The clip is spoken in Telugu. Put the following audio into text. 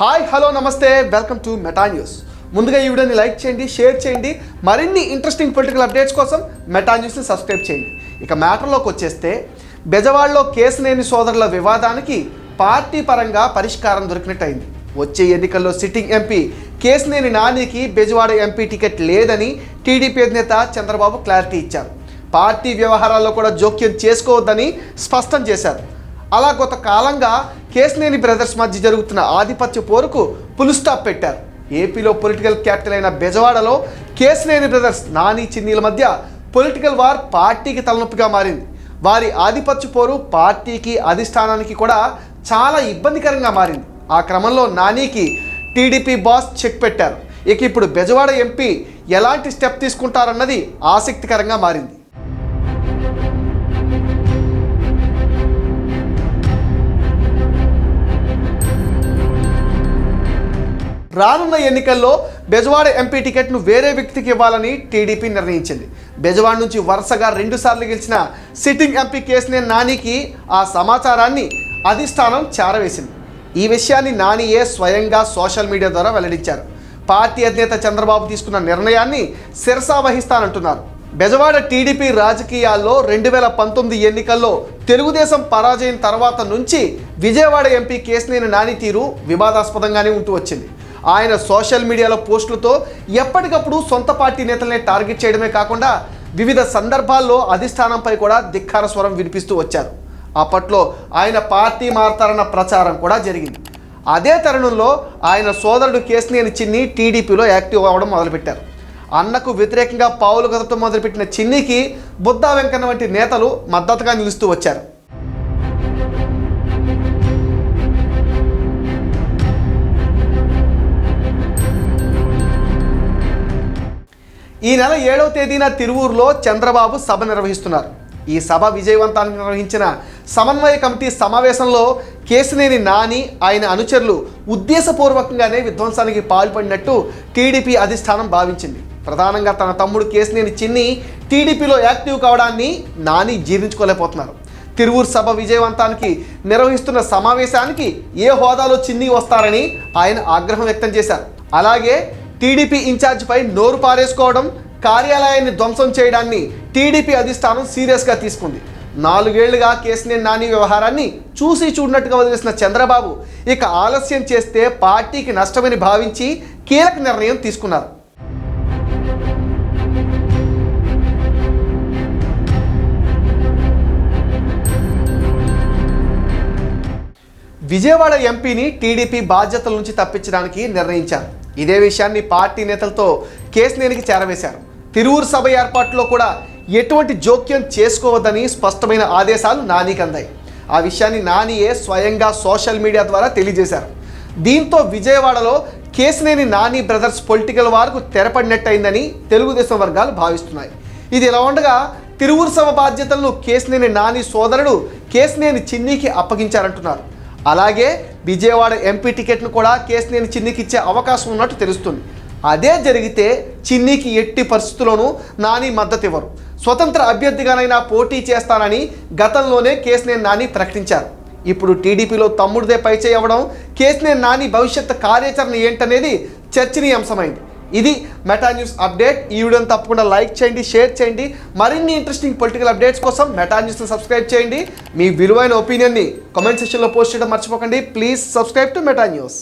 హాయ్ హలో నమస్తే. Welcome to Meta news. ముందుగా ఈ వీడియోని లైక్ చేయండి షేర్ చేయండి. మరిన్ని ఇంట్రెస్టింగ్ పొలిటికల్ అప్డేట్స్ కోసం మెటా న్యూస్ని సబ్స్క్రైబ్ చేయండి. ఇక మ్యాటర్లోకి వచ్చేస్తే బెజవాడలో కేసునేని సోదరుల వివాదానికి పార్టీ పరంగా పరిష్కారం దొరికినట్టయింది. వచ్చే ఎన్నికల్లో సిట్టింగ్ ఎంపీ కేసునేని నానికి బెజవాడ ఎంపీ టికెట్ లేదని టీడీపీ అధినేత చంద్రబాబు క్లారిటీ ఇచ్చారు. పార్టీ వ్యవహారాల్లో కూడా జోక్యం చేసుకోవద్దని స్పష్టం చేశారు. అలా గత కాలంగా కేసినేని బ్రదర్స్ మధ్య జరుగుతున్న ఆధిపత్య పోరుకు పులుస్టాప్ పెట్టారు. ఏపీలో పొలిటికల్ క్యాపిటల్ అయిన బెజవాడలో కేసినేని బ్రదర్స్ నాని చిన్నీల మధ్య పొలిటికల్ వార్ పార్టీకి తలనొప్పిగా మారింది. వారి ఆధిపత్య పోరు పార్టీకి అధిష్టానానికి కూడా చాలా ఇబ్బందికరంగా మారింది. ఆ క్రమంలో నానికి టీడీపీ బాస్ చెక్ పెట్టారు. ఇక ఇప్పుడు బెజవాడ ఎంపీ ఎలాంటి స్టెప్ తీసుకుంటారన్నది ఆసక్తికరంగా మారింది. రానున్న ఎన్నికల్లో బెజవాడ ఎంపీ టికెట్ను వేరే వ్యక్తికి ఇవ్వాలని టీడీపీ నిర్ణయించింది. బెజవాడ నుంచి వరుసగా రెండుసార్లు గెలిచిన సిట్టింగ్ ఎంపీ కేసునే నానికి ఆ సమాచారాన్ని అధిష్టానం చేరవేసింది. ఈ విషయాన్ని నానియే స్వయంగా సోషల్ మీడియా ద్వారా వెల్లడించారు. పార్టీ అధినేత చంద్రబాబు తీసుకున్న నిర్ణయాన్ని శిరసా వహిస్తానంటున్నారు. బెజవాడ టీడీపీ రాజకీయాల్లో రెండు వేల పంతొమ్మిది ఎన్నికల్లో తెలుగుదేశం పరాజయం తర్వాత నుంచి విజయవాడ ఎంపీ కేసినేని నాని తీరు వివాదాస్పదంగానే ఉంటూ వచ్చింది. ఆయన సోషల్ మీడియాలో పోస్టులతో ఎప్పటికప్పుడు సొంత పార్టీ నేతలనే టార్గెట్ చేయడమే కాకుండా వివిధ సందర్భాల్లో అధిష్టానంపై కూడా ధిక్కార స్వరం వినిపిస్తూ వచ్చారు. అప్పట్లో ఆయన పార్టీ మారతారన్న ప్రచారం కూడా జరిగింది. అదే తరుణంలో ఆయన సోదరుడు కేసినేని చిన్ని టీడీపీలో యాక్టివ్ అవ్వడం మొదలుపెట్టారు. అన్నకు వ్యతిరేకంగా పావులు కదపడం మొదలుపెట్టిన చిన్నికి బుద్ధా వెంకన్న వంటి నేతలు మద్దతుగా నిలుస్తూ వచ్చారు. ఈ నెల ఏడవ తేదీన తిరువూరులో చంద్రబాబు సభ నిర్వహిస్తున్నారు. ఈ సభ విజయవంతానికి నిర్వహించిన సమన్వయ కమిటీ సమావేశంలో కేసినేని నాని ఆయన అనుచరులు ఉద్దేశపూర్వకంగానే విధ్వంసానికి పాల్పడినట్టు టీడీపీ అధిష్టానం భావించింది. ప్రధానంగా తన తమ్ముడు కేసినేని చిన్ని టీడీపీలో యాక్టివ్ కావడాన్ని నాని జీర్ణించుకోలేకపోతున్నారు. తిరువూరు సభ విజయవంతానికి నిర్వహిస్తున్న సమావేశానికి ఏ హోదాలో చిన్ని వస్తారని ఆయన ఆగ్రహం వ్యక్తం చేశారు. అలాగే టీడీపీ ఇన్ఛార్జిపై నోరు పారేసుకోవడం కార్యాలయాన్ని ధ్వంసం చేయడాన్ని టీడీపీ అధిష్టానం సీరియస్గా తీసుకుంది. నాలుగేళ్ళుగా కేసీఆర్ నాని వ్యవహారాన్ని చూసి చూడనట్టుగా వదిలేసిన చంద్రబాబు ఇక ఆలస్యం చేస్తే పార్టీకి నష్టమని భావించి కీలక నిర్ణయం తీసుకున్నారు. విజయవాడ ఎంపీని టీడీపీ బాధ్యతల నుంచి తప్పించడానికి నిర్ణయించారు. ఇదే విషయాన్ని పార్టీ నేతలతో కేసినేనికి చేరవేశారు. తిరువురు సభ ఏర్పాటులో కూడా ఎటువంటి జోక్యం చేసుకోవద్దని స్పష్టమైన ఆదేశాలు నానికి అందాయి. ఆ విషయాన్ని నానియే స్వయంగా సోషల్ మీడియా ద్వారా తెలియజేశారు. దీంతో విజయవాడలో కేసినేని నాని బ్రదర్స్ పొలిటికల్ వార్కు తెరపడినట్టయిందని తెలుగుదేశం వర్గాలు భావిస్తున్నాయి. ఇది ఇలా ఉండగా తిరువురు సభ బాధ్యతలను కేసినేని నాని సోదరుడు కేసినేని చిన్నికి అప్పగించారంటున్నారు. అలాగే విజయవాడ ఎంపీ టికెట్ను కూడా కేసినేని చిన్నికి ఇచ్చే అవకాశం ఉన్నట్టు తెలుస్తుంది. అదే జరిగితే చిన్నికి ఎట్టి పరిస్థితుల్లోనూ నాని మద్దతు ఇవ్వరు స్వతంత్ర అభ్యర్థిగానైనా పోటీ చేస్తానని గతంలోనే కేసినేని నాని ప్రకటించారు. ఇప్పుడు టీడీపీలో తమ్ముడిదే పైచేయవడం అవ్వడం కేసినేని నాని భవిష్యత్ కార్యాచరణ ఏంటనేది చర్చనీయాంశమైంది. ఇది మెటా న్యూస్ అప్డేట్ ఈ వీడియోని తప్పకుండా లైక్ చేయండి షేర్ చేయండి. మరిన్ని ఇంట్రెస్టింగ్ పొలిటికల్ అప్డేట్స్ కోసం మెటా న్యూస్ని సబ్స్క్రైబ్ చేయండి. మీ విలువైన ఒపీనియన్ని కామెంట్ సెక్షన్లో పోస్ట్ చేయడం మర్చిపోకండి. Please subscribe to Meta news